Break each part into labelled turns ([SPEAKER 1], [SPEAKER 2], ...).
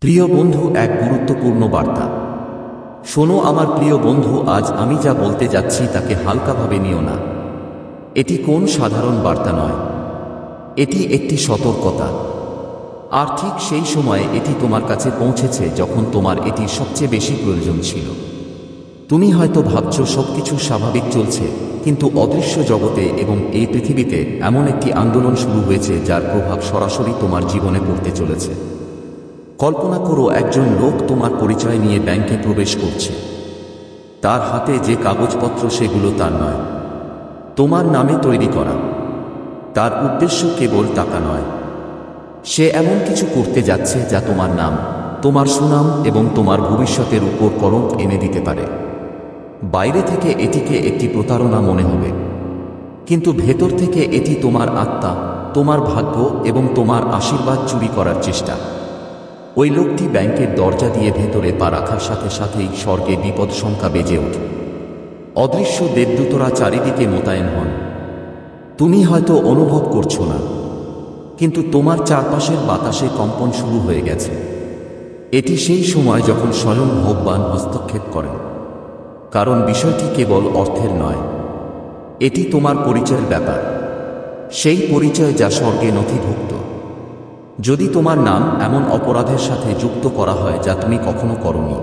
[SPEAKER 1] প্রিয় বন্ধু, এক গুরুত্বপূর্ণ বার্তা। শোনো আমার প্রিয় বন্ধু, আজ আমি যা বলতে যাচ্ছি তাকে হালকাভাবে নিও না। এটি কোন সাধারণ বার্তা নয়। এটি একটি সতর্কতা। আর ঠিক সেই সময়ে এটি তোমার কাছে পৌঁছেছে যখন তোমার এটি সবচেয়ে বেশি প্রয়োজন ছিল। তুমি হয়তো ভাবছ, সবকিছু স্বাভাবিক চলছে, কিন্তু অদৃশ্য জগতে এবং এই পৃথিবীতে এমন একটি আন্দোলন শুরু হয়েছে যার প্রভাব সরাসরি তোমার জীবনে পড়তে চলেছে। কল্পনা করো একজন লোক তোমার পরিচয় নিয়ে ব্যাংকে প্রবেশ করছে। তার হাতে যে কাগজপত্র সেগুলো তার নয়। তোমার নামে তৈরি করা। তার উদ্দেশ্য কেবল টাকা নয়। সে এমন কিছু করতে যাচ্ছে যা তোমার নাম, তোমার সুনাম এবং তোমার ভবিষ্যতের উপর করঙ্ক এনে দিতে পারে। বাইরে থেকে এটিকে একটি প্রতারণা মনে হবে। কিন্তু ভেতর থেকে এটি তোমার আত্মা, তোমার ভাগ্য এবং তোমার আশীর্বাদ চুরি করার চেষ্টা। ওই লোকটি ব্যাংকের দরজা দিয়ে ভেতরে পা রাখার সাথে সাথেই স্বর্গে বিপদ সংখ্যা বেজে ওঠে। অদৃশ্য দেবদূতরা চারিদিকে মোতায়েন হন। তুমি হয়তো অনুভব করছ না, কিন্তু তোমার চারপাশের বাতাসে কম্পন শুরু হয়ে গেছে। এটি সেই সময় যখন স্বয়ং ভগবান হস্তক্ষেপ করেন। কারণ বিষয়টি কেবল অর্থের নয়, এটি তোমার পরিচয়ের ব্যাপার। সেই পরিচয় যা স্বর্গে নথিভুক্ত। যদি তোমার নাম এমন অপরাধের সাথে যুক্ত করা হয় যা তুমি কখনো করনি।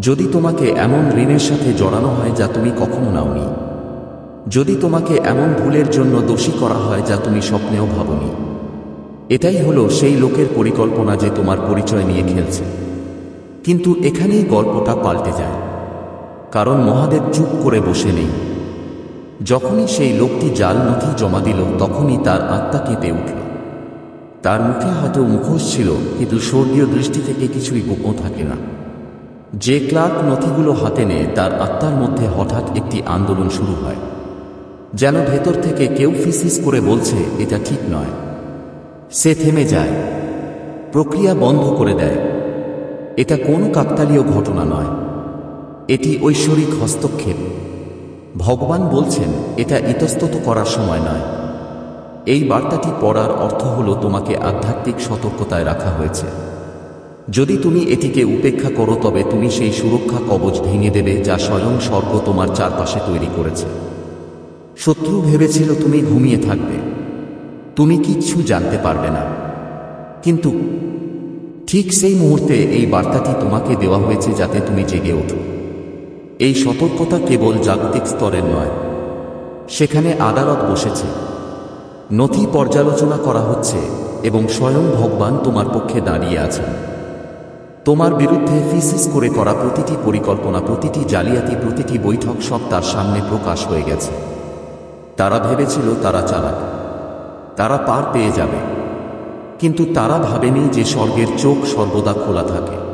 [SPEAKER 1] যদি তোমাকে এমন ঋণের সাথে জড়ানো হয় যা তুমি কখনো নাওনি। যদি তোমাকে এমন ভুলের জন্য দোষী করা হয় যা তুমি স্বপ্নেও ভাবনি। এটাই হলো সেই লোকের পরিকল্পনা যে তোমার পরিচয় নিয়ে খেলছে। কিন্তু এখানেই গল্পটা পাল্টে যায়। কারণ মহাদেব চুপ করে বসে নেই। যখনই সেই লোকটি জাল নথি জমা দিল, তখনই তার আত্মা কেঁপে উঠল। তার মুখে হয়তো মুখোশ ছিল, কিন্তু স্বর্গীয় দৃষ্টি থেকে কিছুই গোপন থাকে না। যে ক্লার্ক নথিগুলো হাতে নেয়, তার আত্মার মধ্যে হঠাৎ একটি আন্দোলন শুরু হয়। যেন ভেতর থেকে কেউ ফিসিস করে বলছে, এটা ঠিক নয়। সে থেমে যায়। প্রক্রিয়া বন্ধ করে দেয়। এটা কোনো কাকতালীয় ঘটনা নয়। এটি ঐশ্বরিক হস্তক্ষেপ। ভগবান বলছেন, এটা ইতস্তত করার সময় নয়। এই বার্তাটি পড়ার অর্থ হল তোমাকে আধ্যাত্মিক সতর্কতায় রাখা হয়েছে। যদি তুমি এটিকে উপেক্ষা করো, তবে তুমি সেই সুরক্ষা কবচ ভেঙে দেবে যা স্বয়ং স্বর্গ তোমার চারপাশে তৈরি করেছে। শত্রু ভেবেছিল তুমি ঘুমিয়ে থাকবে। তুমি কিচ্ছু জানতে পারবে না। কিন্তু ঠিক সেই মুহূর্তে এই বার্তাটি তোমাকে দেওয়া হয়েছে যাতে তুমি জেগে ওঠো। এই সতর্কতা কেবল জাগতিক স্তরের নয়, সেখানে আদালত বসেছে। নথি পর্যালোচনা করা হচ্ছে এবং স্বয়ং ভগবান তোমার পক্ষে দাঁড়িয়ে আছেন। তোমার বিরুদ্ধে ফিসিস করে করা প্রতিটি পরিকল্পনা, প্রতিটি জালিয়াতি, প্রতিটি বৈঠক সব তার সামনে প্রকাশ হয়ে গেছে। তারা ভেবেছিল তারা চালাক। তারা পার পেয়ে যাবে। কিন্তু তারা ভাবেনি যে স্বর্গের চোখ সর্বদা খোলা থাকে।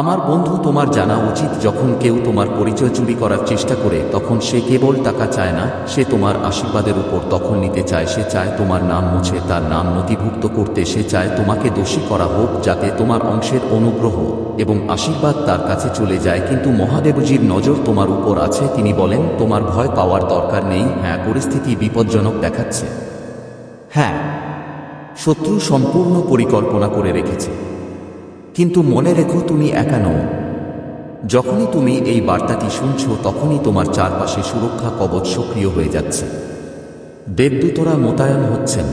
[SPEAKER 1] আমার বন্ধু তোমার জানা উচিত যখন কেউ তোমার পরিচয় চুরি করার চেষ্টা করে, তখন সে কেবল টাকা চায় না, সে তোমার আশীর্বাদের উপর তখন নিতে চায়, সে চায় তোমার নাম মুছে, তার নাম নথিভুক্ত করতে, সে চায় তোমাকে দোষী করা হোক যাতে তোমার অংশের অনুগ্রহ এবং আশীর্বাদ তার কাছে চলে যায়, কিন্তু মহাদেবজির নজর তোমার উপর আছে, তিনি বলেন, তোমার ভয় পাওয়ার দরকার নেই হ্যাঁ পরিস্থিতি বিপজ্জনক দেখাচ্ছে। হ্যাঁ শত্রু সম্পূর্ণ পরিকল্পনা করে রেখেছে। কিন্তু মনে রেখো তুমি একা নও। যখনই তুমি এই বার্তাটি শুনছ, তখনই তোমার চারপাশে সুরক্ষা কবচ সক্রিয় হয়ে যাচ্ছে। দেবদূতরা মোতায়েন হচ্ছেন।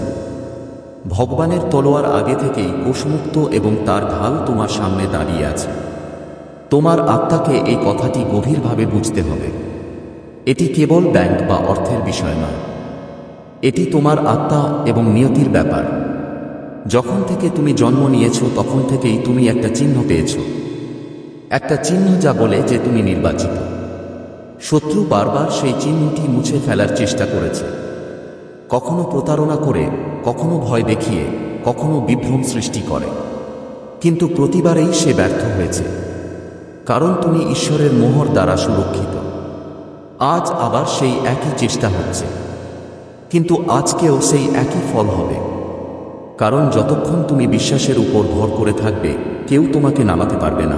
[SPEAKER 1] ভগবানের তলোয়ার আগে থেকেই কোষমুক্ত এবং তার ঢাল তোমার সামনে দাঁড়িয়ে আছে। তোমার আত্মাকে এই কথাটি গভীরভাবে বুঝতে হবে। এটি কেবল ব্যাংক বা অর্থের বিষয় নয়। এটি তোমার আত্মা এবং নিয়তির ব্যাপার। যখন থেকে তুমি জন্ম নিয়েছ, তখন থেকেই তুমি একটা চিহ্ন পেয়েছ। একটা চিহ্ন যা বলে যে তুমি নির্বাচিত। শত্রু বারবার সেই চিহ্নটি মুছে ফেলার চেষ্টা করেছে। কখনো প্রতারণা করে, কখনো ভয় দেখিয়ে, কখনো বিভ্রম সৃষ্টি করে। কিন্তু প্রতিবারেই সে ব্যর্থ হয়েছে। কারণ তুমি ঈশ্বরের মোহর দ্বারা সুরক্ষিত। আজ আবার সেই একই চেষ্টা হচ্ছে। কিন্তু আজকেও সেই একই ফল হবে। কারণ যতক্ষণ তুমি বিশ্বাসের উপর ভর করে থাকবে, কেউ তোমাকে নামাতে পারবে না।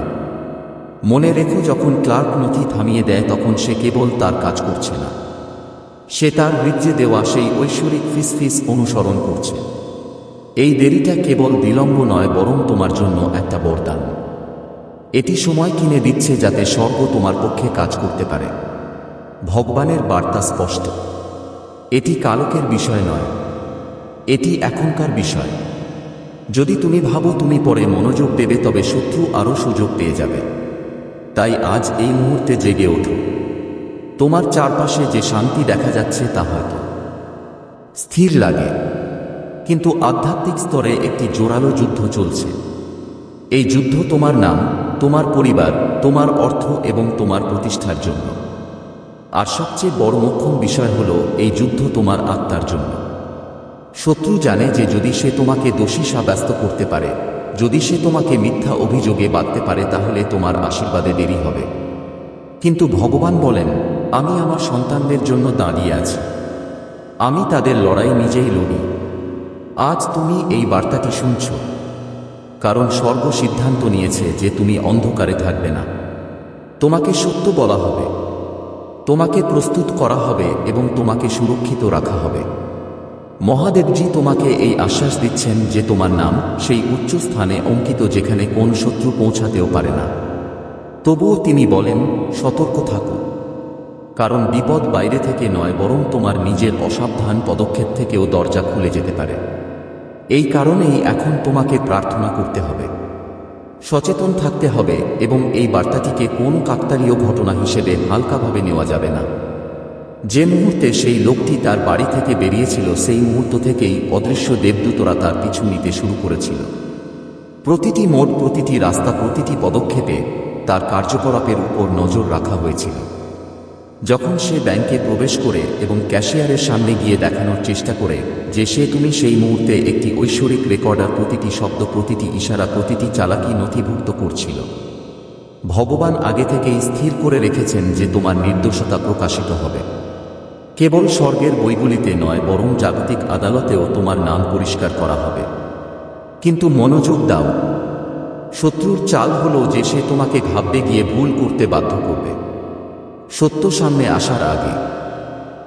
[SPEAKER 1] মনে রেখো, যখন ক্লার্ক নথি থামিয়ে দেয়, তখন সে কেবল তার কাজ করছে না। সে তার বীর্যে দেওয়া সেই ঐশ্বরিক ফিসফিস অনুসরণ করছে। এই দেরিটা কেবল বিলম্ব নয়, বরং তোমার জন্য একটা বরদান। এটি সময় কিনে দিচ্ছে যাতে স্বর্গ তোমার পক্ষে কাজ করতে পারে। ভগবানের বার্তা স্পষ্ট। এটি কালকের বিষয় নয়। এটি এখনকার বিষয়। যদি তুমি ভাবো তুমি পরে মনোযোগ দেবে তবে শত্রু আরও সুযোগ পেয়ে যাবে। তাই আজ এই মুহূর্তে জেগে ওঠো। তোমার চারপাশে যে শান্তি দেখা যাচ্ছে তা হয়তো। স্থির লাগে। কিন্তু আধ্যাত্মিক স্তরে একটি জোরালো যুদ্ধ চলছে। এই যুদ্ধ তোমার নাম, তোমার পরিবার, তোমার অর্থ এবং তোমার প্রতিষ্ঠার জন্য। আর সবচেয়ে বড় মোক্ষম বিষয় হল এই যুদ্ধ তোমার আত্মার জন্য। শত্রু জানে যে যদি সে তোমাকে দোষী সাব্যস্ত করতে পারে, যদি সে তোমাকে মিথ্যা অভিযোগে বাঁধতে পারে, তাহলে তোমার আশীর্বাদে দেরি হবে। কিন্তু ভগবান বলেন, আমি আমার সন্তানদের জন্য দাঁড়িয়ে আছি। আমি তাদের লড়াই নিজেই লড়ি। আজ তুমি এই বার্তাটি শুনছ। কারণ স্বর্গ সিদ্ধান্ত নিয়েছে যে তুমি অন্ধকারে থাকবে না। তোমাকে সত্য বলা হবে। তোমাকে প্রস্তুত করা হবে এবং তোমাকে সুরক্ষিত রাখা হবে। মহাদেবজি তোমাকে এই আশ্বাস দিচ্ছেন যে তোমার নাম সেই উচ্চ স্থানে অঙ্কিত যেখানে কোন শত্রু পৌঁছাতেও পারে না। তবুও তিনি বলেন, সতর্ক থাকো। কারণ বিপদ বাইরে থেকে নয়, বরং তোমার নিজের অসাবধান পদক্ষেপ থেকেও দরজা খুলে যেতে পারে। এই কারণেই এখন তোমাকে প্রার্থনা করতে হবে। সচেতন থাকতে হবে এবং এই বার্তাটিকে কোন কাকতারীয় ঘটনা হিসেবে হালকাভাবে নেওয়া যাবে না। যে মুহূর্তে সেই লোকটি তার বাড়ি থেকে বেরিয়েছিল, সেই মুহূর্ত থেকেই অদৃশ্য দেবদূতরা তার পিছু নিতে শুরু করেছিল। প্রতিটি মোড়, প্রতিটি রাস্তা, প্রতিটি পদক্ষেপে তার কার্যকলাপের উপর নজর রাখা হয়েছিল। যখন সে ব্যাংকে প্রবেশ করে এবং ক্যাশিয়ারের সামনে গিয়ে দেখানোর চেষ্টা করে যে সে তুমি সেই মুহূর্তে একটি ঐশ্বরিক রেকর্ডার, প্রতিটি শব্দ, প্রতিটি ইশারা, প্রতিটি চালাকি নথিভুক্ত করছিল। ভগবান আগে থেকেই স্থির করে রেখেছেন যে তোমার নির্দোষতা প্রকাশিত হবে। কেবল স্বর্গের বইগুলিতে নয়, বরং জাগতিক আদালতেও তোমার নাম পরিষ্কার করা হবে। কিন্তু মনোযোগ দাও। শত্রুর চাল হলো যে সে তোমাকে ঘাবড়ে গিয়ে ভুল করতে বাধ্য করবে। সত্য সামনে আসার আগে।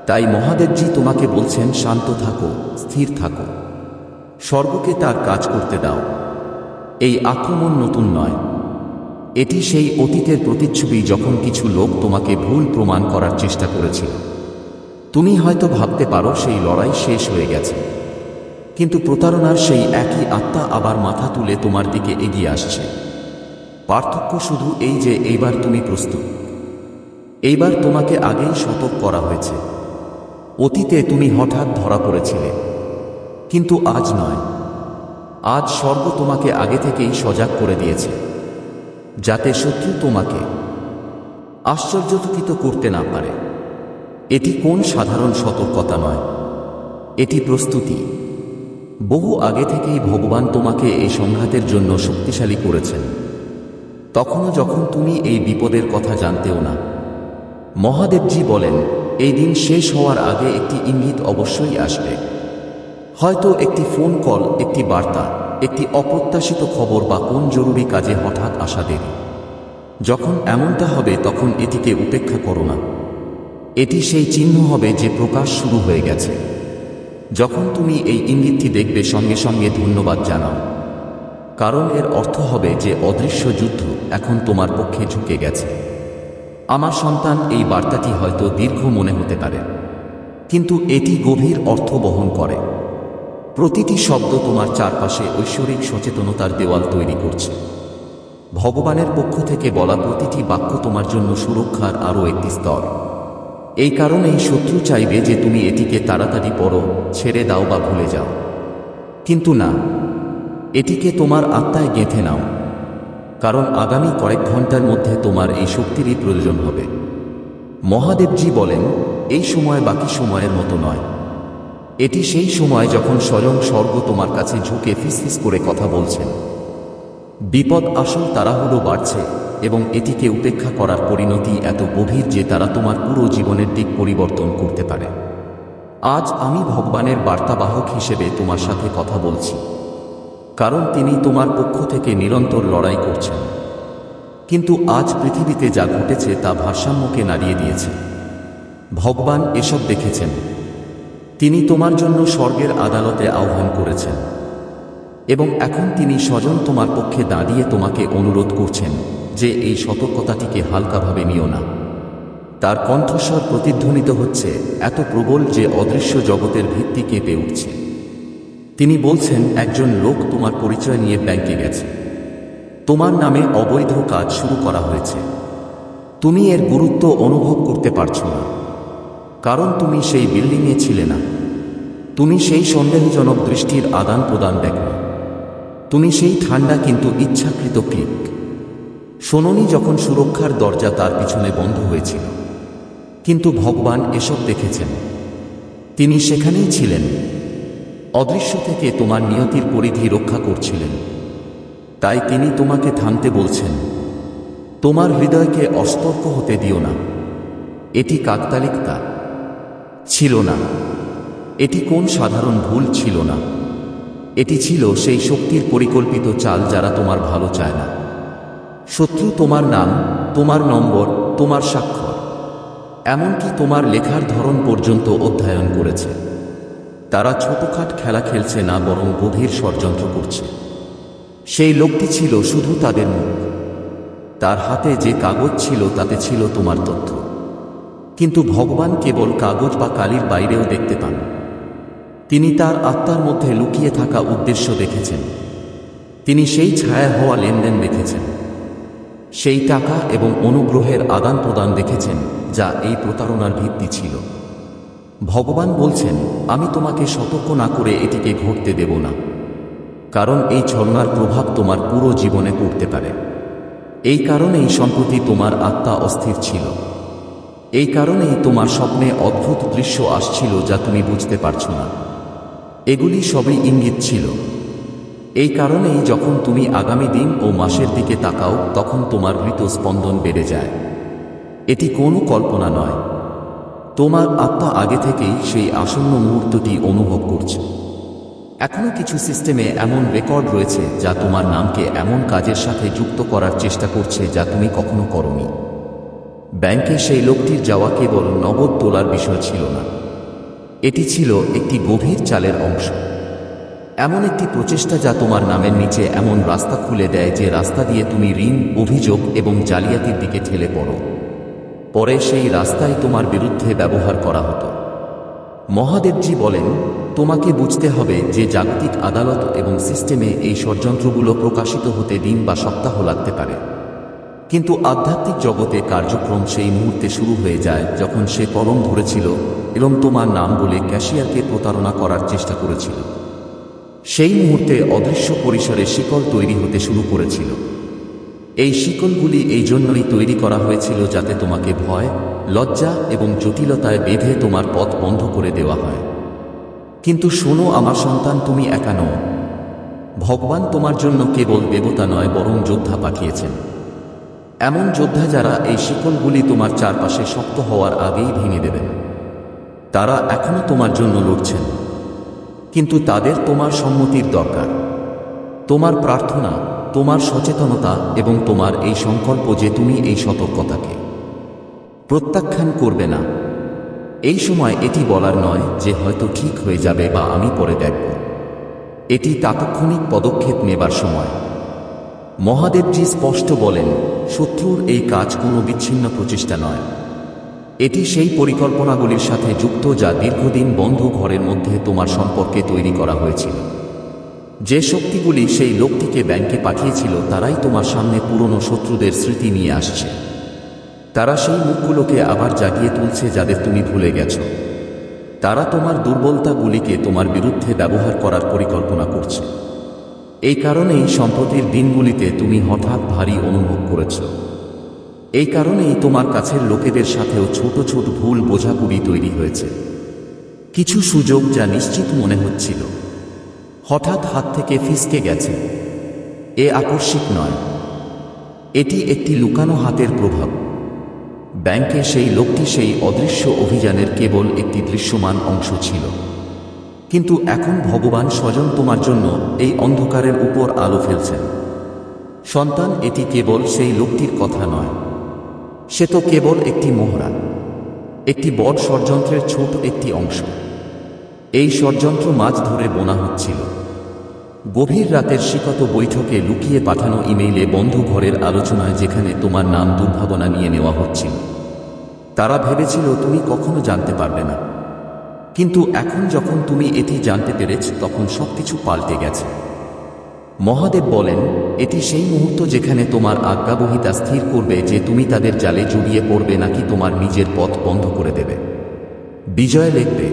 [SPEAKER 1] তাই মহাদেবজি তোমাকে বলছেন, শান্ত থাকো, স্থির থাকো। স্বর্গকে তার কাজ করতে দাও। এই আক্রমণ নতুন নয়। এটি সেই অতীতের প্রতিচ্ছবি যখন কিছু লোক তোমাকে ভুল প্রমাণ করার চেষ্টা করেছিল। তুমি হয়তো ভাবতে পারো সেই লড়াই শেষ হয়ে গেছে। কিন্তু প্রতারণার সেই একই আত্মা আবার মাথা তুলে তোমার দিকে এগিয়ে আসছে। পার্থক্য শুধু এই যে এইবার তুমি প্রস্তুত। এইবার তোমাকে আগেই সতর্ক করা হয়েছে। অতীতে তুমি হঠাৎ ধরা পড়েছিলে। কিন্তু আজ নয়। আজ স্বর্গ তোমাকে আগে থেকেই সজাগ করে দিয়েছে। যাতে শত্রু তোমাকে আশ্চর্যচকিত করতে না পারে। এটি কোন সাধারণ সতর্কতা নয়। এটি প্রস্তুতি। বহু আগে থেকেই ভগবান তোমাকে এই সংঘাতের জন্য শক্তিশালী করেছেন। তখনও যখন তুমি এই বিপদের কথা জানতেও না। মহাদেবজি বলেন, এই দিন শেষ হওয়ার আগে একটি ইঙ্গিত অবশ্যই আসবে। হয়তো একটি ফোন কল, একটি বার্তা, একটি অপ্রত্যাশিত খবর বা কোন জরুরি কাজে হঠাৎ আসা দেরি। যখন এমনটা হবে, তখন এটিকে উপেক্ষা করো না। এটি সেই চিহ্ন হবে যে প্রকাশ শুরু হয়ে গেছে। যখন তুমি এই ইঙ্গিতটি দেখবে, সঙ্গে সঙ্গে ধন্যবাদ জানাও। কারণ এর অর্থ হবে যে অদৃশ্য যুদ্ধ এখন তোমার পক্ষে ঝুঁকে গেছে। আমার সন্তান, এই বার্তাটি হয়তো দীর্ঘ মনে হতে পারে, কিন্তু এটি গভীর অর্থ বহন করে। প্রতিটি শব্দ তোমার চারপাশে ঐশ্বরিক সচেতনতার দেওয়াল তৈরি করছে। ভগবানের পক্ষ থেকে বলা প্রতিটি বাক্য তোমার জন্য সুরক্ষার আরও একটি স্তর। এই কারণেই শত্রু চাইবে যে তুমি এটিকে তাড়াতাড়ি পড়ো, ছেড়ে দাও বা ভুলে যাও। কিন্তু না, এটিকে তোমার আত্মায় গেঁথে নাও, কারণ আগামী কয়েক ঘণ্টার মধ্যে তোমার এই শক্তিরই প্রয়োজন হবে। মহাদেবজি বলেন, এই সময় বাকি সময়ের মতো নয়। এটি সেই সময় যখন স্বয়ং স্বর্গ তোমার কাছে ঝুঁকে ফিসফিস করে কথা বলছেন বিপদ আসল তাড়াহুড়ো বাড়ছে। এবং এটিকে উপেক্ষা করার পরিণতি এত গভীর যে তারা তোমার পুরো জীবনের দিক পরিবর্তন করতে পারে। আজ আমি ভগবানের বার্তাবাহক হিসেবে তোমার সাথে কথা বলছি, কারণ তিনি তোমার পক্ষ থেকে নিরন্তর লড়াই করছেন। কিন্তু আজ পৃথিবীতে যা ঘটেছে তা ভারসাম্যকে নাড়িয়ে দিয়েছে। ভগবান এসব দেখেছেন। তিনি তোমার জন্য স্বর্গের আদালতে আহ্বান করেছেন। এবং এখন তিনি স্বজন তোমার পক্ষে দাঁড়িয়ে তোমাকে অনুরোধ করছেন। যে এই সতর্কতাটিকে হালকাভাবে নিও না। তার কণ্ঠস্বর প্রতিধ্বনিত হচ্ছে এত প্রবল যে অদৃশ্য জগতের ভিত্তি কেঁপে উঠছে। তিনি বলছেন, একজন লোক তোমার পরিচয় নিয়ে ব্যাংকে গেছে। তোমার নামে অবৈধ কাজ শুরু করা হয়েছে। তুমি এর গুরুত্ব অনুভব করতে পারছ না। কারণ তুমি সেই বিল্ডিংয়ে ছিলে না। তুমি সেই সন্দেহজনক দৃষ্টির আদান প্রদান দেখো তুমি সেই ঠান্ডা কিন্তু ইচ্ছাকৃত ক্লিক শোননি যখন সুরক্ষার দরজা তার পিছনে বন্ধ হয়েছিল। কিন্তু ভগবান এসব দেখেছেন। তিনি সেখানেই ছিলেন। অদৃশ্য থেকে তোমার নিয়তির পরিধি রক্ষা করছিলেন। তাই তিনি তোমাকে থামতে বলছেন, তোমার হৃদয়কে অস্তর্ক হতে দিও না। এটি কাকতালিকতা। ছিল না। এটি কোন সাধারণ ভুল ছিল না। এটি ছিল সেই শক্তির পরিকল্পিত চাল যারা তোমার ভালো চায় না। শত্রু তোমার নাম, তোমার নম্বর, তোমার স্বাক্ষর। এমনকি তোমার লেখার ধরন পর্যন্ত অধ্যয়ন করেছে। তারা ছোটখাট খেলা খেলছে না, বরং গভীর ষড়যন্ত্র করছে। সেই লোকটি ছিল শুধু তাদের মুখ। তার হাতে যে কাগজ ছিল, তাতে ছিল তোমার তথ্য। কিন্তু ভগবান কেবল কাগজ বা কালির বাইরেও দেখতে পান। তিনি তার আত্মার মধ্যে লুকিয়ে থাকা উদ্দেশ্য দেখেছেন। তিনি সেই ছায়া হওয়া লেনদেন দেখেছেন। সেই টাকা এবং অনুগ্রহের আদান প্রদান দেখেছেন, যা এই প্রতারণার ভিত্তি ছিল। ভগবান বলছেন, আমি তোমাকে সতর্ক না করে এটিকে ঘটতে দেব না, কারণ এই ছলনার প্রভাব তোমার পুরো জীবনে পড়তে পারে। এই কারণেই সম্প্রতি তোমার আত্মা অস্থির ছিল। এই কারণেই তোমার স্বপ্নে অদ্ভুত দৃশ্য আসছিল যা তুমি বুঝতে পারছ না। এগুলি সবই ইঙ্গিত ছিল। এই কারণেই যখন তুমি আগামী দিন ও মাসের দিকে তাকাও, তখন তোমার হৃত স্পন্দন বেড়ে যায়। এটি কোনো কল্পনা নয়। তোমার আত্মা আগে থেকেই সেই আসন্ন মুহূর্তটি অনুভব করছে। এখনও কিছু সিস্টেমে এমন রেকর্ড রয়েছে, যা তোমার নামকে এমন কাজের সাথে যুক্ত করার চেষ্টা করছে, যা তুমি কখনো করনি। ব্যাংকে সেই লোকটির যাওয়া কেবল নগদ তোলার বিষয় ছিল না। এটি ছিল একটি গভীর চালের অংশ। এমন একটি প্রচেষ্টা যা তোমার নামের নিচে এমন রাস্তা খুলে দেয় যে রাস্তা দিয়ে তুমি ঋণ, অভিযোগ এবং জালিয়াতির দিকে ঠেলে পড়ো। পরে সেই রাস্তায় তোমার বিরুদ্ধে ব্যবহার করা হতো। মহাদেবজি বলেন, তোমাকে বুঝতে হবে যে জাগতিক আদালত এবং সিস্টেমে এই ষড়যন্ত্রগুলো প্রকাশিত হতে দিন বা সপ্তাহ লাগতে পারে। কিন্তু আধ্যাত্মিক জগতে কার্যক্রম সেই মুহূর্তে শুরু হয়ে যায় যখন সে কলম ধরেছিল এবং তোমার নাম বলে ক্যাশিয়ারকে প্রতারণা করার চেষ্টা করেছিল। সেই মুহূর্তে অদৃশ্য পরিসরে শিকল তৈরি হতে শুরু করেছিল। এই শিকলগুলি এই জন্যই তৈরি করা হয়েছিল যাতে তোমাকে ভয়, লজ্জা এবং জটিলতায় বেঁধে তোমার পথ বন্ধ করে দেওয়া হয়। কিন্তু শোনো আমার সন্তান, তুমি একা নও। ভগবান তোমার জন্য কেবল দেবতা নয়, বরং যোদ্ধা পাঠিয়েছেন। এমন যোদ্ধা যারা এই শিকলগুলি তোমার চারপাশে শক্ত হওয়ার আগেই ভেঙে দেবেন। তারা এখনও তোমার জন্য লড়ছেন। কিন্তু তাদের তোমার সম্মতির দরকার। তোমার প্রার্থনা, তোমার সচেতনতা এবং তোমার এই সংকল্প যে তুমি এই সতর্কতাকে প্রত্যাখ্যান করবে না। এই সময় এটি বলার নয় যে হয়তো ঠিক হয়ে যাবে বা আমি পরে দেখব। এটি তাৎক্ষণিক পদক্ষেপ নেবার সময়। মহাদেবজি স্পষ্ট বলেন, শত্রুর এই কাজ কোনো বিচ্ছিন্ন প্রচেষ্টা নয়। এটি সেই পরিকল্পনাগুলির সাথে যুক্ত যা দীর্ঘদিন বন্ধ ঘরের মধ্যে তোমার সম্পর্কে তৈরি করা হয়েছিল। যে শক্তিগুলি সেই লোকটিকে ব্যাংকে পাঠিয়েছিল, তারাই তোমার সামনে পুরনো শত্রুদের স্মৃতি নিয়ে আসছে। তারা সেই মুখগুলোকে আবার জাগিয়ে তুলছে যাদের তুমি ভুলে গেছ। তারা তোমার দুর্বলতাগুলিকে তোমার বিরুদ্ধে ব্যবহার করার পরিকল্পনা করছে। এই কারণেই সম্প্রতির দিনগুলিতে তুমি হঠাৎ ভারী অনুভব করেছ। এই কারণেই তোমার কাছের লোকেদের সাথেও ছোট ছোট ভুল বোঝাপুরি তৈরি হয়েছে। কিছু সুযোগ যা নিশ্চিত মনে হচ্ছিল। হঠাৎ হাত থেকে ফিসকে গেছে। এ আকস্মিক নয়। এটি একটি লুকানো হাতের প্রভাব। ব্যাংকে সেই লোকটি সেই অদৃশ্য অভিযানের কেবল একটি দৃশ্যমান অংশ ছিল। কিন্তু এখন ভগবান স্বজন তোমার জন্য এই অন্ধকারের উপর আলো ফেলছেন। সন্তান, এটি কেবল সেই লোকটির কথা নয়। সে তো কেবল একটি মোহরা, একটি বড় ষড়যন্ত্রের ছোট একটি অংশ। এই ষড়যন্ত্র মাছ ধরে বোনা হচ্ছিল। গভীর রাতের শিকত বৈঠকে লুকিয়ে পাঠানো ইমেইলে বন্ধু ঘরের আলোচনায় যেখানে তোমার নাম দুর্ভাবনা নিয়ে নেওয়া হচ্ছিল, তারা ভেবেছিল তুমি কখনো জানতে পারবে না। কিন্তু এখন যখন তুমি এটি জানতে পেরেছ, তখন সবকিছু পাল্টে গেছে। মহাদেব বলেন, এটি সেই মুহূর্ত যেখানে তোমার আজ্ঞাবহিতা স্থির করবে যে তুমি তাদের জালে জড়িয়ে পড়বে নাকি তোমার নিজের পথ বন্ধ করে দেবে। বিজয় লিখবে,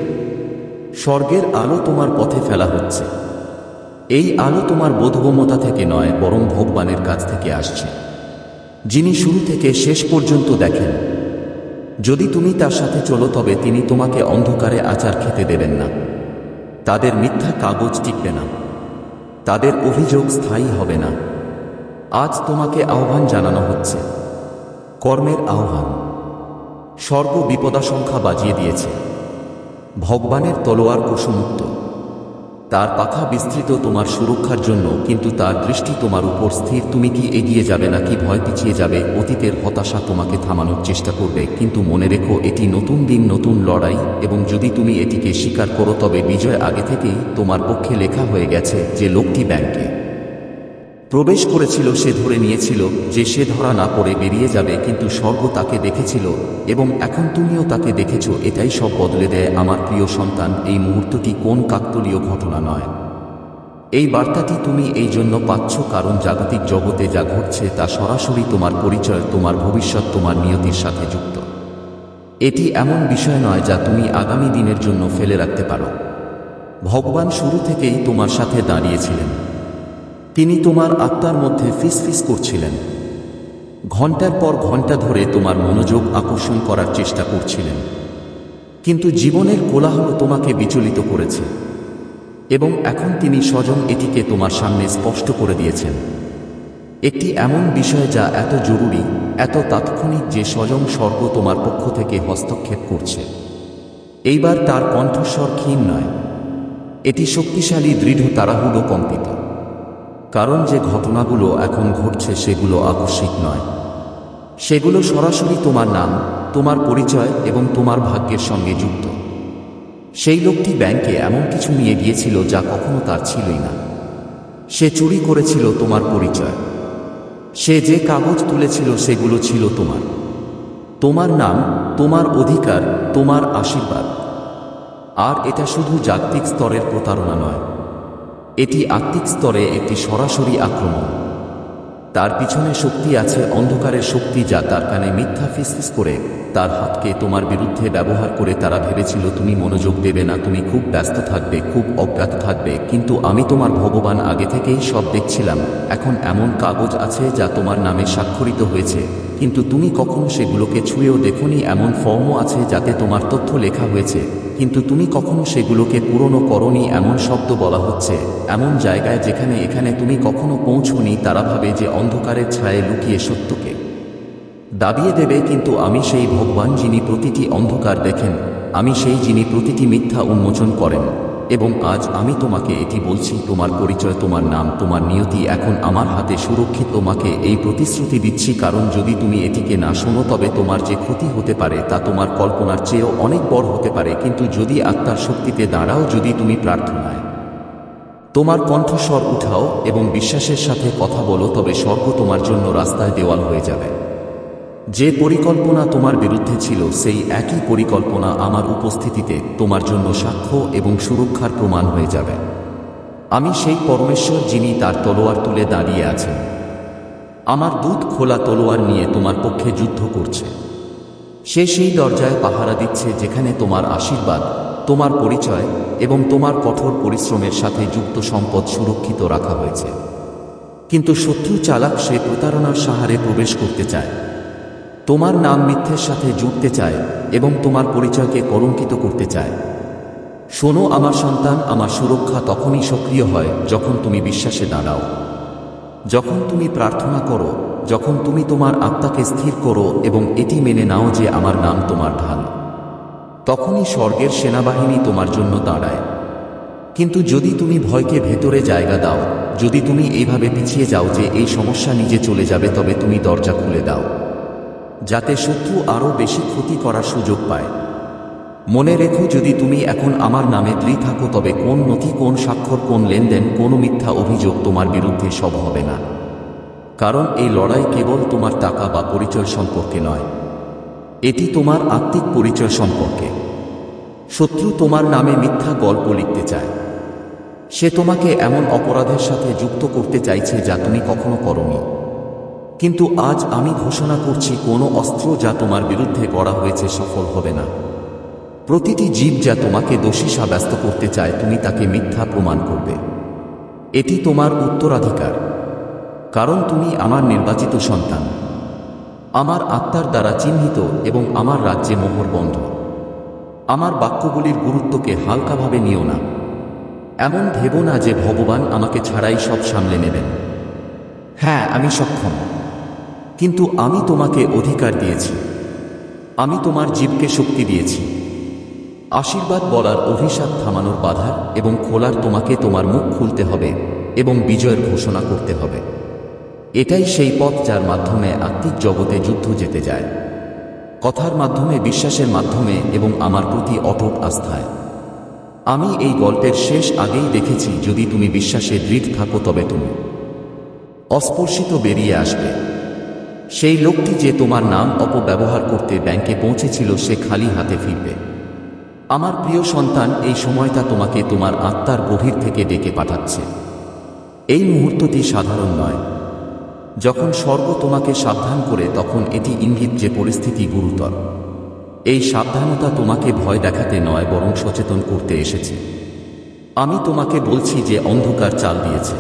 [SPEAKER 1] স্বর্গের আলো তোমার পথে ফেলা হচ্ছে। এই আলো তোমার বোধগম্যতা থেকে নয়, বরং ভগবানের কাছ থেকে আসছে। যিনি শুরু থেকে শেষ পর্যন্ত দেখেন, যদি তুমি তার সাথে চলো তবে তিনি তোমাকে অন্ধকারে আচার খেতে দেবেন না। তাদের মিথ্যা কাগজ টিকবে না। তাদের অভিযোগ স্থায়ী হবে না। আজ তোমাকে আহ্বান জানানো হচ্ছে। কর্মের আহ্বান। স্বর্গ বিপদাশঙ্কা বাজিয়ে দিয়েছে। ভগবানের তলোয়ার কুসুমুক্ত তার পাখা বিস্তৃত তোমার সুরক্ষার জন্য, কিন্তু তার দৃষ্টি তোমার উপর স্থির। তুমি কি এগিয়ে যাবে নাকি ভয় পিছিয়ে যাবে? অতীতের হতাশা তোমাকে থামানোর চেষ্টা করবে, কিন্তু মনে রেখো এটি নতুন দিন, নতুন লড়াই, এবং যদি তুমি এটিকে স্বীকার করো, তবে বিজয় আগে থেকেই তোমার পক্ষে লেখা হয়ে গেছে যে লোকটি ব্যাংকে। প্রবেশ করেছিল, সে ধরে নিয়েছিল যে সে ধরা না পড়ে বেরিয়ে যাবে, কিন্তু স্বর্গ তাকে দেখেছিল এবং এখন তুমিও তাকে দেখেছ, এটাই সব বদলে দেয় আমার প্রিয় সন্তান, এই মুহূর্তটি কোন কাকতলীয় ঘটনা নয়। এই বার্তাটি তুমি এই জন্য পাচ্ছ, কারণ জাগতিক জগতে যা ঘটছে তা সরাসরি তোমার পরিচয়, তোমার ভবিষ্যৎ, তোমার নিয়তির সাথে যুক্ত। এটি এমন বিষয় নয় যা তুমি আগামী দিনের জন্য ফেলে রাখতে পারো। ভগবান শুরু থেকেই তোমার সাথে দাঁড়িয়েছিলেন। তিনি তোমার আত্মার মধ্যে ফিসফিস করছিলেন। ঘণ্টার পর ঘণ্টা ধরে তোমার মনোযোগ আকর্ষণ করার চেষ্টা করছিলেন। কিন্তু জীবনের কোলাহল তোমাকে বিচলিত করেছে। এবং এখন তিনি স্বজন এটিকে তোমার সামনে স্পষ্ট করে দিয়েছেন। একটি এমন বিষয় যা এত জরুরি, এত তাৎক্ষণিক যে স্বজন স্বর্গ তোমার পক্ষ থেকে হস্তক্ষেপ করছে। এইবার তার কণ্ঠস্বর ক্ষীণ নয়। এটি শক্তিশালী দৃঢ় তারাহুলো কম্পিত। কারণ যে ঘটনাগুলো এখন ঘটছে সেগুলো আকস্মিক নয়। সেগুলো সরাসরি তোমার নাম, তোমার পরিচয় এবং তোমার ভাগ্যের সঙ্গে যুক্ত। সেই লোকটি ব্যাংকে এমন কিছু নিয়ে গিয়েছিল যা কখনো তার ছিলই না। সে চুরি করেছিল তোমার পরিচয়। সে যে কাগজ তুলেছিল সেগুলো ছিল তোমার। তোমার নাম, তোমার অধিকার, তোমার আশীর্বাদ। আর এটা শুধু জাগতিক স্তরের প্রতারণা নয়। এটি আত্মিক স্তরে একটি সরাসরি আক্রমণ। তার পিছনে শক্তি আছে, অন্ধকারের শক্তি যা তার কানে মিথ্যা ফিসফিস করে। তার হাতকে তোমার বিরুদ্ধে ব্যবহার করে তারা ভেবেছিল, তুমি মনোযোগ দেবে না, তুমি খুব ব্যস্ত থাকবে, খুব অজ্ঞাত থাকবে। কিন্তু আমি তোমার ভগবান আগে থেকেই সব দেখছিলাম। এখন এমন কাগজ আছে যা তোমার নামে স্বাক্ষরিত হয়েছে। কিন্তু তুমি কখনো সেগুলোকে ছুঁয়েও দেখনি এমন ফর্মও আছে যাতে তোমার তথ্য লেখা হয়েছে। কিন্তু তুমি কখনো সেগুলোকে পূরণ করনি এমন শব্দ বলা হচ্ছে। এমন জায়গায় যেখানে এখানে তুমি কখনো পৌঁছনি তারা ভাবে যে অন্ধকারের ছায়ে লুকিয়ে সত্যকে। দাবিয়ে দেবে কিন্তু আমি সেই ভগবান যিনি প্রতিটি অন্ধকার দেখেন, আমি সেই যিনি প্রতিটি মিথ্যা উন্মোচন করেন। এবং আজ আমি তোমাকে এটি বলছি, তোমার পরিচয়, তোমার নাম, তোমার নিয়তি এখন আমার হাতে সুরক্ষিত, তোমাকে এই প্রতিশ্রুতি দিচ্ছি, কারণ যদি তুমি এটিকে না শোনো, তবে তোমার যে ক্ষতি হতে পারে তা তোমার কল্পনার চেয়েও অনেক বড় হতে পারে। কিন্তু যদি আত্মার শক্তিতে দাঁড়াও, যদি তুমি প্রার্থনায় তোমার কণ্ঠস্বর উঠাও এবং বিশ্বাসের সাথে কথা বলো, তবে স্বর্গ তোমার জন্য রাস্তায় দেওয়াল হয়ে যাবে। যে পরিকল্পনা তোমার বিরুদ্ধে ছিল, সেই একই পরিকল্পনা আমার উপস্থিতিতে তোমার জন্য সাক্ষ্য এবং সুরক্ষার প্রমাণ হয়ে যাবে। আমি সেই পরমেশ্বর যিনি তার তলোয়ার তুলে দাঁড়িয়ে আছেন। আমার দুধ খোলা তলোয়ার নিয়ে তোমার পক্ষে যুদ্ধ করছে। সে সেই দরজায় পাহারা দিচ্ছে যেখানে তোমার আশীর্বাদ, তোমার পরিচয় এবং তোমার কঠোর পরিশ্রমের সাথে যুক্ত সম্পদ সুরক্ষিত রাখা হয়েছে। কিন্তু শত্রু চালাক সে প্রতারণার সাহারে প্রবেশ করতে চায়। তোমার নাম মিথ্যের সাথে জুড়তে চায় এবং তোমার পরিচয়কে কলঙ্কিত করতে চায়। শোনো, আমার সন্তান, আমার সুরক্ষা তখনই সক্রিয় হয় যখন তুমি বিশ্বাসে দাঁড়াও। যখন তুমি প্রার্থনা করো, যখন তুমি তোমার আত্মাকে স্থির করো এবং এটি মেনে নাও যে আমার নাম তোমার ঢাল তখনই স্বর্গের সেনাবাহিনী তোমার জন্য দাঁড়ায়। কিন্তু যদি তুমি ভয়কে ভেতরে জায়গা দাও, যদি তুমি এইভাবে পিছিয়ে যাও যে এই সমস্যা নিজে চলে যাবে, তবে তুমি দরজা খুলে দাও। যাতে শত্রু আরও বেশি ক্ষতি করার সুযোগ পায়। মনে রেখো যদি তুমি এখন আমার নামে দ্রি থাকো, তবে কোন নথি, কোন স্বাক্ষর, কোন লেনদেন, কোনো মিথ্যা অভিযোগ তোমার বিরুদ্ধে সব হবে না। কারণ এই লড়াই কেবল তোমার টাকা বা পরিচয় সম্পর্কে নয়। এটি তোমার আত্মিক পরিচয় সম্পর্কে। শত্রু তোমার নামে মিথ্যা গল্প লিখতে চায়। সে তোমাকে এমন অপরাধের সাথে যুক্ত করতে চাইছে যা তুমি কখনো করনি। কিন্তু আজ আমি ঘোষণা করছি কোনো অস্ত্র যা তোমার বিরুদ্ধে গড়া হয়েছে সফল হবে না। প্রতিটি জীব যা তোমাকে দোষী সাব্যস্ত করতে চায়, তুমি তাকে মিথ্যা প্রমাণ করবে। এটি তোমার উত্তরাধিকার। কারণ তুমি আমার নির্বাচিত সন্তান। আমার আত্মার দ্বারা চিহ্নিত এবং আমার রাজ্যে মোহর বন্ধ। আমার বাক্যগুলির গুরুত্বকে হালকাভাবে নিও না। এমন ভেব না যে ভগবান আমাকে ছাড়াই সব সামলে নেবেন। হ্যাঁ আমি সক্ষম। কিন্তু আমি তোমাকে অধিকার দিয়েছি। আমি তোমার জীবকে শক্তি দিয়েছি। আশীর্বাদ বলার অভিশাপ থামানোর বাধার এবং খোলার তোমাকে তোমার মুখ খুলতে হবে এবং বিজয়ের ঘোষণা করতে হবে। এটাই সেই পথ যার মাধ্যমে আত্মিক জগতে যুদ্ধ যেতে যায়। কথার মাধ্যমে, বিশ্বাসের মাধ্যমে এবং আমার প্রতি অটুট আস্থায়। আমি এই গল্পের শেষ আগেই দেখেছি, যদি তুমি বিশ্বাসে দৃঢ় থাকো তবে তুমি। অস্পর্শিত বেরিয়ে আসবে। সেই লোকটি যে তোমার নাম অপব্যবহার করতে ব্যাংকে পৌঁছেছিল, সে খালি হাতে ফিরবে। আমার প্রিয় সন্তান, এই সময়টা তোমাকে তোমার আত্মার গভীর থেকে ডেকে পাঠাচ্ছে। এই মুহূর্তটি সাধারণ নয়। যখন স্বর্গ তোমাকে সাবধান করে, তখন এটি ইঙ্গিত যে পরিস্থিতি গুরুতর। এই সাবধানতা তোমাকে ভয় দেখাতে নয়, বরং সচেতন করতে এসেছে। আমি তোমাকে বলছি যে অন্ধকার চাল দিয়েছে।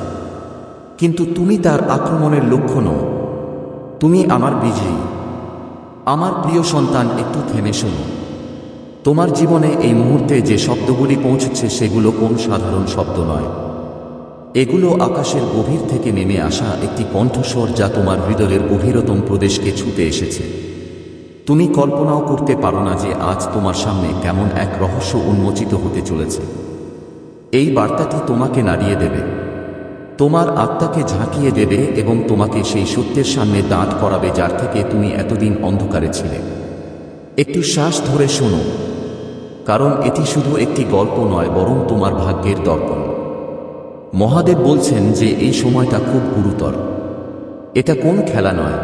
[SPEAKER 1] কিন্তু তুমি তার আক্রমণের লক্ষ্য নও। তুমি আমার বিজয়ী। আমার প্রিয় সন্তান, একটু থেমে শোনো। তোমার জীবনে এই মুহূর্তে যে শব্দগুলি পৌঁছচ্ছে সেগুলো কোন সাধারণ শব্দ নয়। এগুলো আকাশের গভীর থেকে নেমে আসা একটি কণ্ঠস্বর যা তোমার হৃদয়ের গভীরতম প্রদেশকে ছুতে এসেছে। তুমি কল্পনাও করতে পারো না যে আজ তোমার সামনে কেমন এক রহস্য উন্মোচিত হতে চলেছে। এই বার্তাটি তোমাকে নাড়িয়ে দেবে। তোমার আত্মাকে ঝাঁকিয়ে দেবে এবং তোমাকে সেই সত্যের সামনে দাঁড় করাবে যার থেকে তুমি এতদিন অন্ধকারে ছিলে। একটু শ্বাস ধরে শোনো। কারণ এটি শুধু একটি গল্প নয়, বরং তোমার ভাগ্যের দর্পণ। মহাদেব বলছেন যে এই সময়টা খুব গুরুতর। এটা কোন খেলা নয়।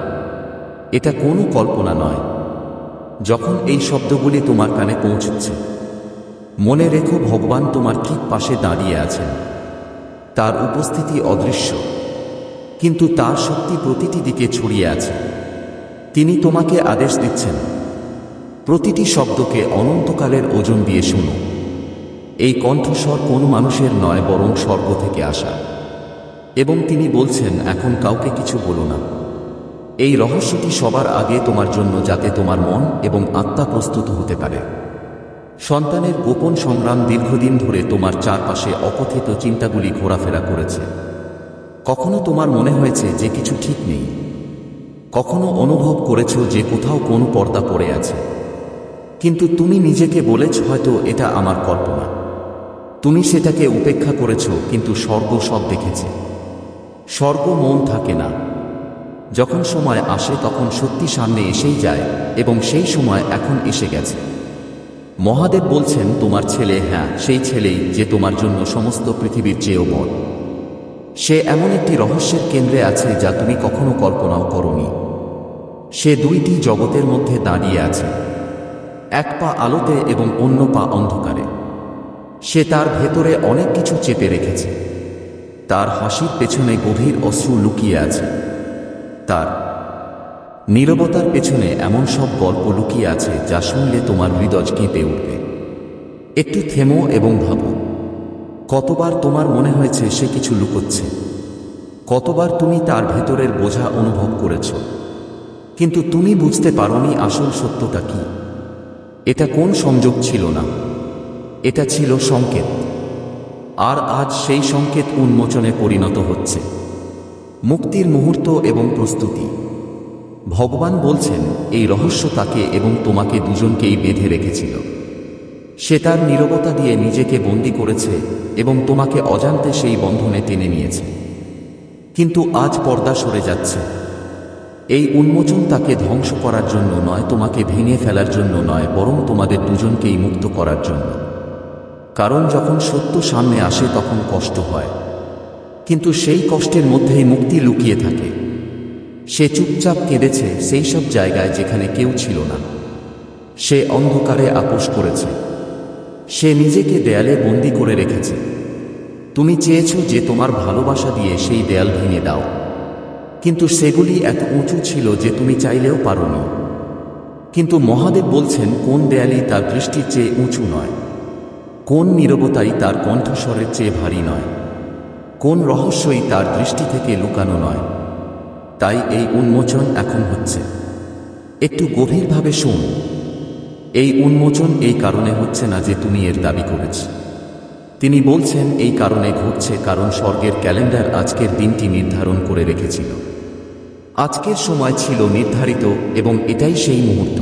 [SPEAKER 1] এটা কোনো কল্পনা নয়। যখন এই শব্দগুলি তোমার কানে পৌঁছচ্ছে, মনে রেখো ভগবান তোমার ঠিক পাশে দাঁড়িয়ে আছেন। তার উপস্থিতি অদৃশ্য, কিন্তু তার শক্তি প্রতিটি দিকে ছড়িয়ে আছে। তিনি তোমাকে আদেশ দিচ্ছেন, প্রতিটি শব্দকে অনন্তকালের ওজন দিয়ে শুনো। এই কণ্ঠস্বর কোন মানুষের নয়, বরং স্বর্গ থেকে আসা। এবং তিনি বলছেন, এখন কাউকে কিছু বলো না। এই রহস্যটি সবার আগে তোমার জন্য, যাতে তোমার মন এবং আত্মা প্রস্তুত হতে পারে। সন্তানের গোপন সংগ্রাম দীর্ঘদিন ধরে তোমার চারপাশে অকথিত চিন্তাগুলি ঘোরাফেরা করেছে। কখনো তোমার মনে হয়েছে যে কিছু ঠিক নেই? কখনো অনুভব করেছ যে কোথাও কোনো পর্দা পড়ে আছে? কিন্তু তুমি নিজেকে বলেছ হয়তো এটা আমার কল্পনা। তুমি সেটাকে উপেক্ষা করেছ, কিন্তু স্বর্গ সব দেখেছে। স্বর্গ মন থাকে না। যখন সময় আসে তখন সত্যি সামনে এসেই যায়, এবং সেই সময় এখন এসে গেছে। মহাদেব বলছেন, তোমার ছেলে হ্যাঁ সেই ছেলেই যে তোমার জন্য সমস্ত পৃথিবীর চেয়েও বড়। সে এমন একটি রহস্যের কেন্দ্রে আছে যা তুমি কখনো কল্পনাও করনি। সে দুইটি জগতের মধ্যে দাঁড়িয়ে আছে, এক পা আলোতে এবং অন্য পা অন্ধকারে। সে তার ভেতরে অনেক কিছু চেপে রেখেছে। তার হাসির পেছনে গভীর অশ্রু লুকিয়ে আছে। তার নীরবতার পেছনে এমন সব গল্প লুকিয়ে আছে যা শুনলে তোমার হৃদয় কেঁপে উঠবে। একটু থেমো এবং ভাবো। কতবার তোমার মনে হয়েছে সে কিছু লুকোচ্ছে? কতবার তুমি তার ভেতরের বোঝা অনুভব করেছ? কিন্তু তুমি বুঝতে পারোনি আসল সত্যটা কি। এটা কোন সংযোগ ছিল না। এটা ছিল সংকেত। আর আজ সেই সংকেত উন্মোচনে পরিণত হচ্ছে। মুক্তির মুহূর্ত এবং প্রস্তুতি। ভগবান বলছেন, এই রহস্য তাকে এবং তোমাকে দুজনকেই বেঁধে রেখেছিল। সে তার নীরবতা দিয়ে নিজেকে বন্দি করেছে এবং তোমাকে অজান্তে সেই বন্ধনে টেনে নিয়েছে। কিন্তু আজ পর্দা সরে যাচ্ছে। এই উন্মোচন তাকে ধ্বংস করার জন্য নয়, তোমাকে ভেঙে ফেলার জন্য নয়, বরং তোমাদের দুজনকেই মুক্ত করার জন্য। কারণ যখন সত্য সামনে আসে তখন কষ্ট হয়। কিন্তু সেই কষ্টের মধ্যেই মুক্তি লুকিয়ে থাকে। সে চুপচাপ কেঁদেছে সেই সব জায়গায় যেখানে কেউ ছিল না। সে অন্ধকারে আপোষ করেছে। সে নিজেকে দেয়ালে বন্দি করে রেখেছে। তুমি চেয়েছ যে তোমার ভালোবাসা দিয়ে সেই দেয়াল ভেঙে দাও। কিন্তু সেগুলি এত উঁচু ছিল যে তুমি চাইলেও পারো না কিন্তু মহাদেব বলছেন, কোন দেয়ালই তার দৃষ্টির চেয়ে উঁচু নয়। কোন নীরবতাই তার কণ্ঠস্বরের চেয়ে ভারী নয়। কোন রহস্যই তার দৃষ্টি থেকে লুকানো নয়। তাই এই উন্মোচন এখন হচ্ছে। একটু গভীরভাবে শোন। এই উন্মোচন এই কারণে হচ্ছে না যে তুমি এর দাবি করেছ। তিনি বলছেন, এই কারণে ঘটছে কারণ স্বর্গের ক্যালেন্ডার আজকের দিনটি নির্ধারণ করে রেখেছিল। আজকের সময় ছিল নির্ধারিত এবং এটাই সেই মুহূর্ত।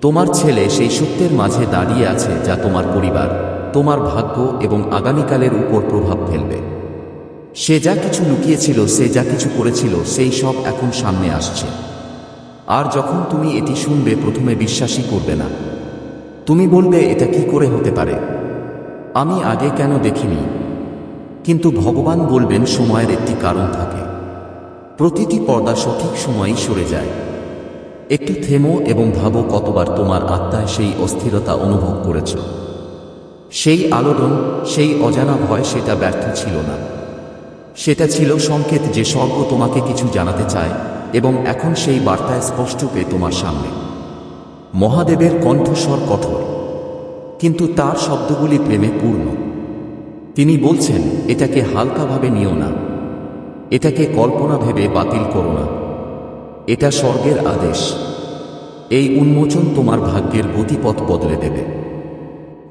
[SPEAKER 1] তোমার ছেলে সেই সত্যের মাঝে দাঁড়িয়ে আছে যা তোমার পরিবার, তোমার ভাগ্য এবং আগামীকালের উপর প্রভাব ফেলবে। সে যা কিছু লুকিয়েছিল, সে যা কিছু করেছিল, সেই সব এখন সামনে আসছে। আর যখন তুমি এটি শুনবে, প্রথমে বিশ্বাসই করবে না। তুমি বলবে, এটা কি করে হতে পারে? আমি আগে কেন দেখিনি। কিন্তু ভগবান বলবেন, সময়ের একটি কারণ থাকে। প্রতিটি পর্দা সঠিক সময়ই সরে যায়। একটু থেমো এবং ভাবো কতবার তোমার আত্মায় সেই অস্থিরতা অনুভব করেছ। সেই আলোড়ন, সেই অজানা ভয়, সেটা ব্যর্থ ছিল না। সেটা ছিল সংকেত যে স্বর্গ তোমাকে কিছু জানাতে চায়, এবং এখন সেই বার্তায় স্পষ্ট পেয়ে তোমার সামনে। মহাদেবের কণ্ঠস্বর কঠোর, কিন্তু তার শব্দগুলি প্রেমে পূর্ণ। তিনি বলছেন, এটাকে হালকাভাবে নিও না। এটাকে কল্পনা ভেবে বাতিল করো না। এটা স্বর্গের আদেশ। এই উন্মোচন তোমার ভাগ্যের গতিপথ বদলে দেবে।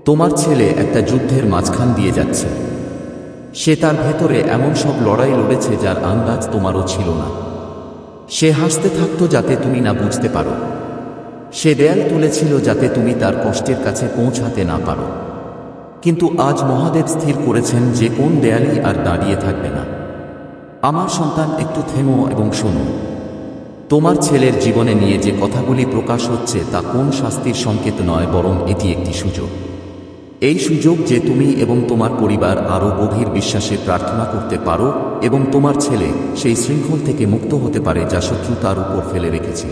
[SPEAKER 1] তোমার ছেলে একটা যুদ্ধের মাঝখান দিয়ে যাচ্ছে। সে তার ভেতরে এমন সব লড়াই লড়েছে যার আন্দাজ তোমারও ছিল না। সে হাসতে থাকতো যাতে তুমি না বুঝতে পারো। সে দেয়াল তুলেছিল যাতে তুমি তার কষ্টের কাছে পৌঁছাতে না পারো। কিন্তু আজ মহাদেব স্থির করেছেন যে কোন দেয়ালই আর দাঁড়িয়ে থাকবে না। আমার সন্তান, একটু থেমো এবং শোনো। তোমার ছেলের জীবনে নিয়ে যে কথাগুলি প্রকাশ হচ্ছে তা কোন শাস্তির সংকেত নয়, বরং এটি একটি সুযোগ। এই সুযোগ যে তুমি এবং তোমার পরিবার আরও গভীর বিশ্বাসে প্রার্থনা করতে পারো এবং তোমার ছেলে সেই শৃঙ্খল থেকে মুক্ত হতে পারে যা শত্রু তার উপর ফেলে রেখেছিল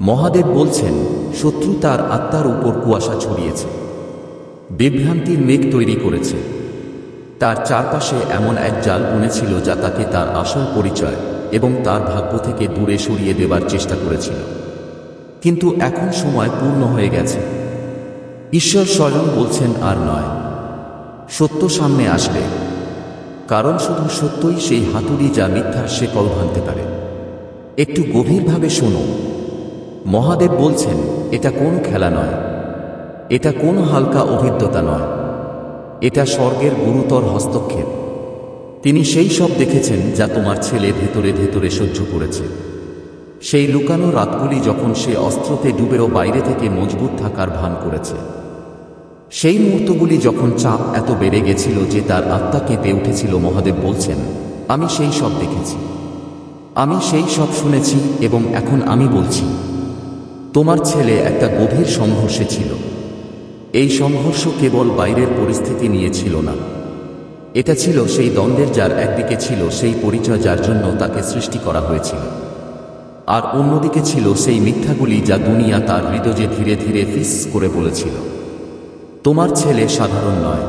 [SPEAKER 1] মহাদেব বলছেন, শত্রু তার আত্মার উপর কুয়াশা ছড়িয়েছে। বিভ্রান্তির মেঘ তৈরি করেছে। তার চারপাশে এমন এক জাল বুনেছিল যা তাকে তার আসল পরিচয় এবং তার ভাগ্য থেকে দূরে সরিয়ে দেবার চেষ্টা করেছিল। কিন্তু এখন সময় পূর্ণ হয়ে গেছে। ঈশ্বর স্বয়ং বলছেন আর নয়। সত্য সামনে আসবে। কারণ শুধু সত্যই সেই হাতুড়ি যা মিথ্যার শেকল ভাঙতে পারে। একটু গভীরভাবে শোনো। মহাদেব বলছেন, এটা কোনো খেলা নয়। এটা কোনো হালকা অভিজ্ঞতা নয়। এটা স্বর্গের গুরুতর হস্তক্ষেপ। তিনি সেই সব দেখেছেন যা তোমার ছেলে ভেতরে ভেতরে সহ্য করেছে। সেই লুকানো রাতগুলি যখন সে অস্ত্রতে ডুবেও বাইরে থেকে মজবুত থাকার ভান করেছে। সেই মুহূর্তগুলি যখন চাপ এত বেড়ে গেছিল যে তার আত্মা কেঁপে উঠেছিল, মহাদেব বলছেন, আমি সেই সব দেখেছি। আমি সেই সব শুনেছি এবং এখন আমি বলছি, তোমার ছেলে একটা গভীর সংঘর্ষে ছিল। এই সংঘর্ষ কেবল বাইরের পরিস্থিতি নিয়ে ছিল না। এটা ছিল সেই দ্বন্দ্বের যার একদিকে ছিল সেই পরিচয় যার জন্য তাকে সৃষ্টি করা হয়েছিল। আর অন্যদিকে ছিল সেই মিথ্যাগুলি যা দুনিয়া তার হৃদয়ে ধীরে ধীরে ফিস করে বলেছিল। তোমার ছেলে সাধারণ নয়,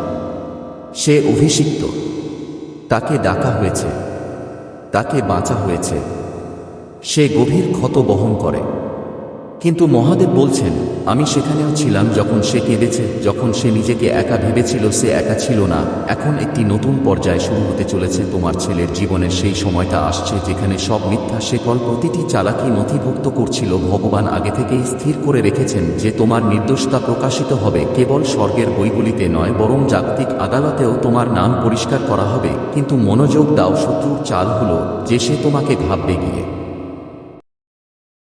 [SPEAKER 1] সে অভিষিক্ত। তাকে ডাকা হয়েছে, তাকে বাঁচা হয়েছে। সে গভীর ক্ষত বহন করে। কিন্তু মহাদেব বলছেন, আমি সেখানেও ছিলাম যখন সে কেঁদেছে, যখন সে নিজেকে একা ভেবেছিল সে একা ছিল না। এখন একটি নতুন পর্যায় শুরু হতে চলেছে। তোমার ছেলের জীবনের সেই সময়টা আসছে যেখানে সব মিথ্যা শেকল প্রতিটি চালাকি নথিভুক্ত করছিল। ভগবান আগে থেকেই স্থির করে রেখেছেন যে তোমার নির্দোষতা প্রকাশিত হবে। কেবল স্বর্গের বইগুলিতে নয়, বরং জাগতিক আদালতেও তোমার নাম পরিষ্কার করা হবে। কিন্তু মনোযোগ দাও, শত্রুর চাল হলো যে সে তোমাকে ভাববে গিয়ে।